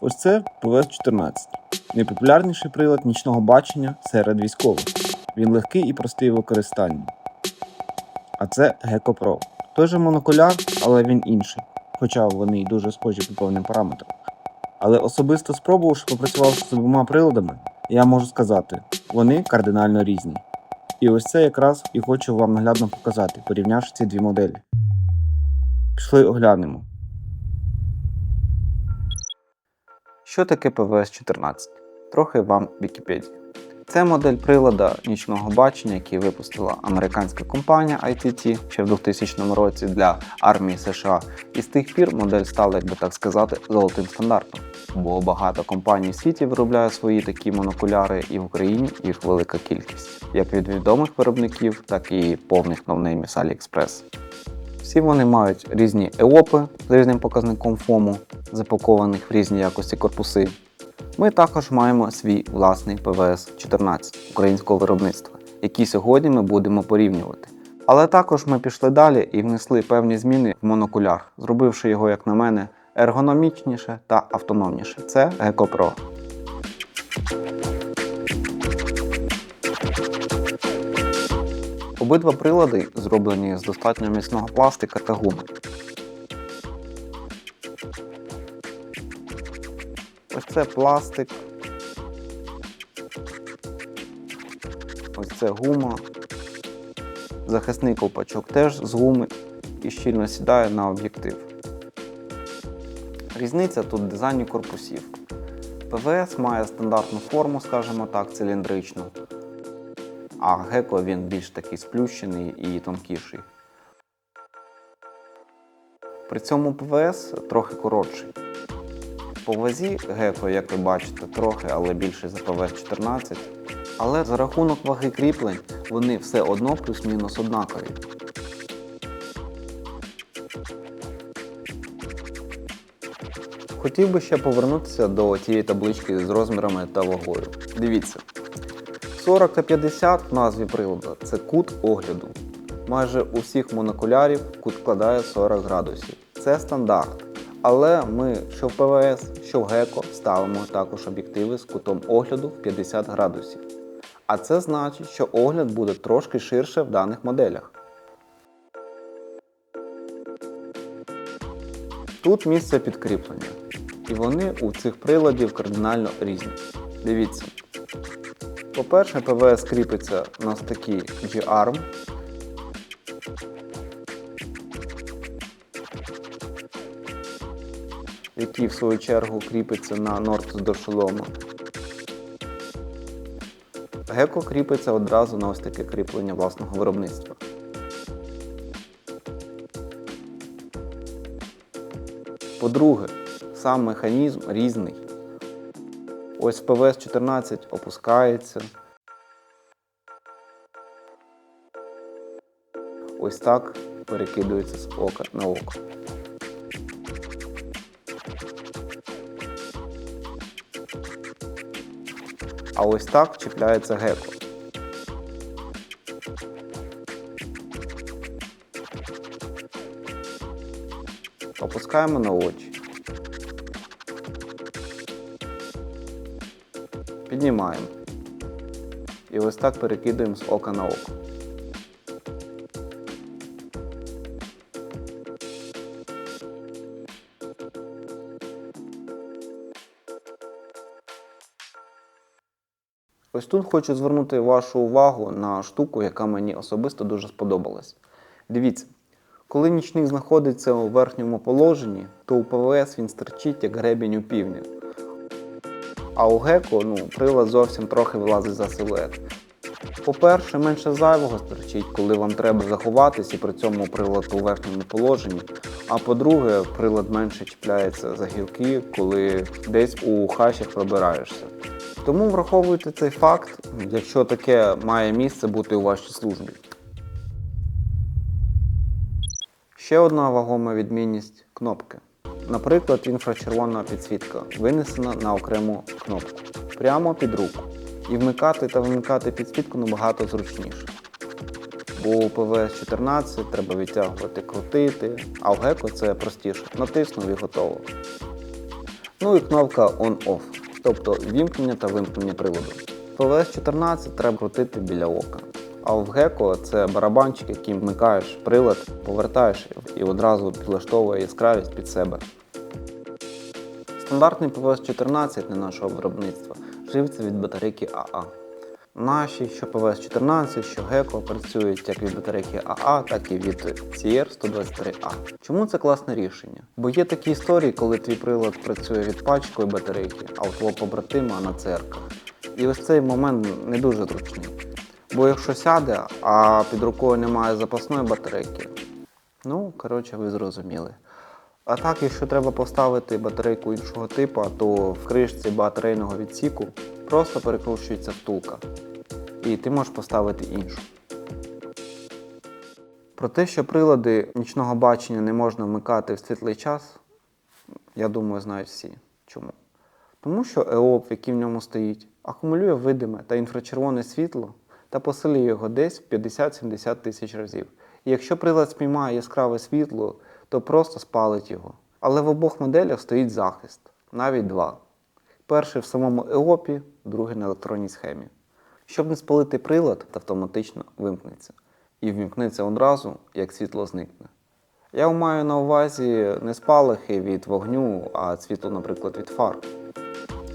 Ось це ПВС-14. Найпопулярніший прилад нічного бачення серед військових. Він легкий і простий в використанні. А це Gecko Pro. Той же монокуляр, але він інший, хоча вони й дуже схожі по певним параметрам. Але особисто спробувавши попрацювавши з обома приладами, я можу сказати, вони кардинально різні. І ось це якраз і хочу вам наглядно показати, порівнявши ці дві моделі. Пішли оглянемо. Що таке ПВС-14? Трохи вам Вікіпедії. Це модель прилада нічного бачення, який випустила американська компанія ITT ще в 2000 році для армії США. І з тих пір модель стала, як би так сказати, золотим стандартом. Бо багато компаній в світі виробляє свої такі монокуляри, і в Україні їх велика кількість, як від відомих виробників, так і повних новнеймів з AliExpress. Всі вони мають різні еопи з різним показником ФОМу, запакованих в різні якості корпуси. Ми також маємо свій власний ПВС-14 українського виробництва, який сьогодні ми будемо порівнювати. Але також ми пішли далі і внесли певні зміни в монокуляр, зробивши його, як на мене, ергономічніше та автономніше. Це Gecko Pro. Обидва прилади зроблені з достатньо міцного пластика та гуми. Це пластик. Ось це гума. Захисний ковпачок теж з гуми і щільно сідає на об'єктив. Різниця тут в дизайні корпусів. ПВС має стандартну форму, скажімо так, циліндричну, а геко він більш такий сплющений і тонкіший. При цьому ПВС трохи коротший. По вазі геко, як ви бачите, трохи, але більше за ПВС-14. Але за рахунок ваги кріплень вони все одно плюс-мінус однакові. Хотів би ще повернутися до тієї таблички з розмірами та вагою. Дивіться, 40 та 50 в назві приладу це кут огляду. Майже у всіх монокулярів кут складає 40 градусів. Це стандарт. Але ми що в ПВС, що в геко ставимо також об'єктиви з кутом огляду в 50 градусів. А це значить, що огляд буде трошки ширше в даних моделях. Тут місце підкріплення. І вони у цих приладів кардинально різні. Дивіться. По-перше, ПВС кріпиться на ось такий G-Arm. Який в свою чергу кріпиться на норд до шолома. Геко кріпиться одразу на ось таке кріплення власного виробництва. По-друге, сам механізм різний. Ось ПВС-14 опускається. Ось так перекидується з ока на око. А ось так чіпляється геко. Опускаємо на очі. Піднімаємо. І ось так перекидуємо з ока на око. Ось тут хочу звернути вашу увагу на штуку, яка мені особисто дуже сподобалась. Дивіться, коли нічник знаходиться у верхньому положенні, то у ПВС він стерчить як гребінь у півні. А у геко ну, прилад зовсім трохи вилазить за силует. По-перше, менше зайвого стерчить, коли вам треба заховатись і при цьому прилад у верхньому положенні. А по-друге, прилад менше чіпляється за гілки, коли десь у хащах пробираєшся. Тому враховуйте цей факт, якщо таке має місце бути у вашій службі. Ще одна вагома відмінність кнопки. Наприклад, інфрачервона підсвітка винесена на окрему кнопку прямо під руку. І вмикати та вимикати підсвітку набагато зручніше. Бо у ПВС-14 треба відтягувати, крутити, а в геко це простіше. Натиснув і готово. Ну і кнопка On-Off, тобто вімкнення та вимкнення приладу. ПВС 14 треба крутити біля ока. А в Геко це барабанчик, який вмикаєш прилад, повертаєш і одразу підлаштовує яскравість під себе. Стандартний ПВС 14 не нашого виробництва живиться від батарейки АА. Наші, що ПВС 14, що Gecko працюють як від батарейки АА, так і від CR123A. Чому це класне рішення? Бо є такі історії, коли твій прилад працює від пачкою батарейки, а у твого побратима на церквах. І ось цей момент не дуже зручний. Бо якщо сяде, а під рукою немає запасної батарейки, ну, коротше, ви зрозуміли. А так, якщо треба поставити батарейку іншого типу, то в кришці батарейного відсіку просто перекручується втулка. І ти можеш поставити іншу. Про те, що прилади нічного бачення не можна вмикати в світлий час, я думаю, знають всі. Чому? Тому що ЕОП, який в ньому стоїть, акумулює видиме та інфрачервоне світло та посилює його десь в 50-70 тисяч разів. І якщо прилад спіймає яскраве світло, то просто спалить його. Але в обох моделях стоїть захист, навіть два. Перший в самому ЕОПі, другий на електронній схемі. Щоб не спалити прилад, автоматично вимкнеться. І вмімкнеться одразу, як світло зникне. Я маю на увазі не спалахи від вогню, а світло, наприклад, від фар.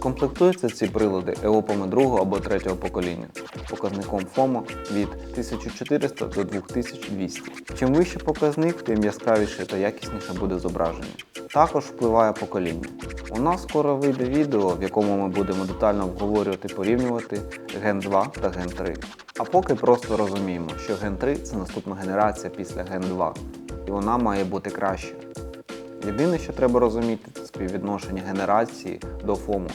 Комплектуються ці прилади ЕОПами другого або третього покоління, показником ФОМО від 1400 до 2200. Чим вищий показник, тим яскравіше та якісніше буде зображення. Також впливає покоління. У нас скоро вийде відео, в якому ми будемо детально обговорювати порівнювати Gen 2 та Gen 3. А поки просто розуміємо, що Gen 3 це наступна генерація після Gen 2, і вона має бути кращою. Єдине, що треба розуміти, це співвідношення генерації до ФОМу.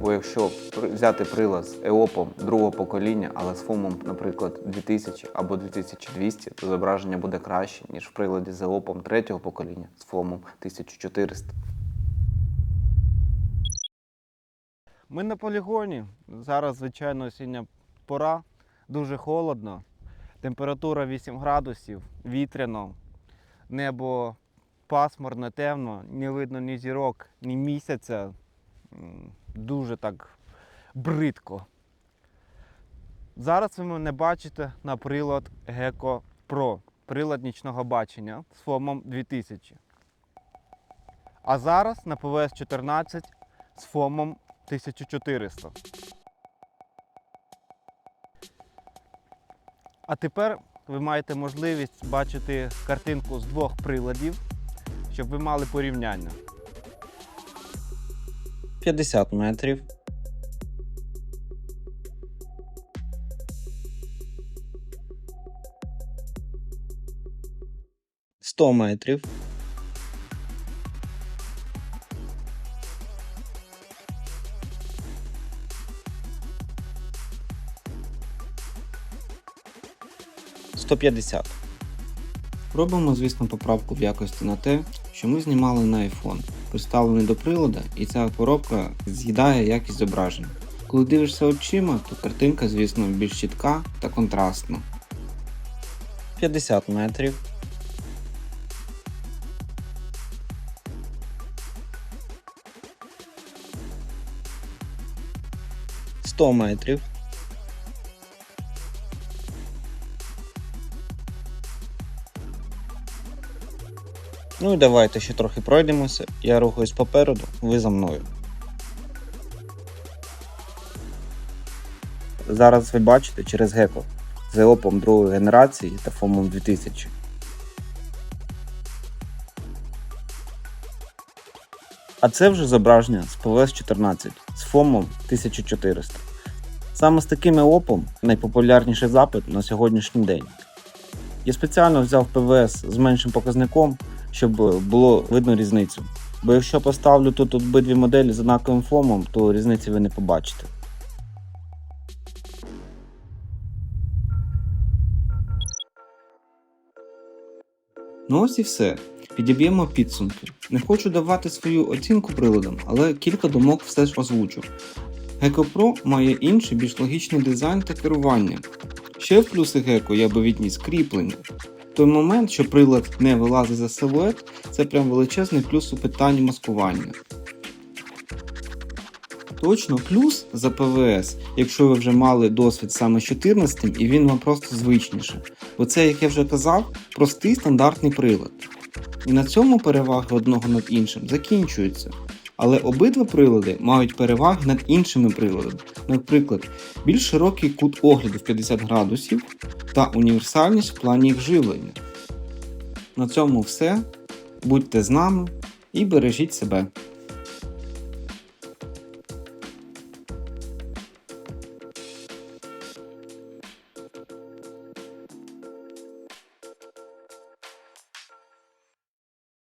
Бо якщо взяти прилад з ЕОПом другого покоління, але з ФОМом, наприклад, 2000 або 2200, то зображення буде краще, ніж в приладі з ЕОПом третього покоління з ФОМом 1400. Ми на полігоні. Зараз, звичайно, осіння пора, дуже холодно. Температура 8 градусів, вітряно, небо пасмурне, темно, не видно ні зірок, ні місяця. Дуже так бридко. Зараз ви мене бачите на прилад Gecko Pro, прилад нічного бачення з фомом 2000. А зараз на ПВС 14 з фомом 1400. А тепер ви маєте можливість бачити картинку з двох приладів, щоб ви мали порівняння. 50 метрів. Сто метрів. Сто п'ятдесят. Робимо, звісно, поправку в якості на те, що ми знімали на iPhone, приставлений до прилада, і ця коробка з'їдає якість зображення. Коли дивишся очима, то картинка, звісно, більш чітка та контрастна. 50 метрів. Сто метрів. Ну і давайте ще трохи пройдемося. Я рухаюсь попереду, ви за мною. Зараз ви бачите через геко з ЕОПом другої генерації та ФОМом 2000. А це вже зображення з ПВС 14 з ФОМом 1400. Саме з таким ЕОПом найпопулярніший запит на сьогоднішній день. Я спеціально взяв ПВС з меншим показником, щоб було видно різницю. Бо якщо поставлю тут обидві моделі з однаковим фомом, то різниці ви не побачите. Ну ось і все. Підіб'ємо підсумки. Не хочу давати свою оцінку приладам, але кілька думок все ж озвучу. Gecko Pro має інший більш логічний дизайн та керування. Ще в плюси Gecko я би відніс кріплення. Той момент, що прилад не вилазить за силует, це прям величезний плюс у питанні маскування. Точно плюс за ПВС, якщо ви вже мали досвід саме з 14 і він вам просто звичніше. Бо це, як я вже казав, простий стандартний прилад. І на цьому переваги одного над іншим закінчуються. Але обидва прилади мають переваги над іншими приладами, наприклад, більш широкий кут огляду в 50 градусів та універсальність в плані їх живлення. На цьому все. Будьте з нами і бережіть себе.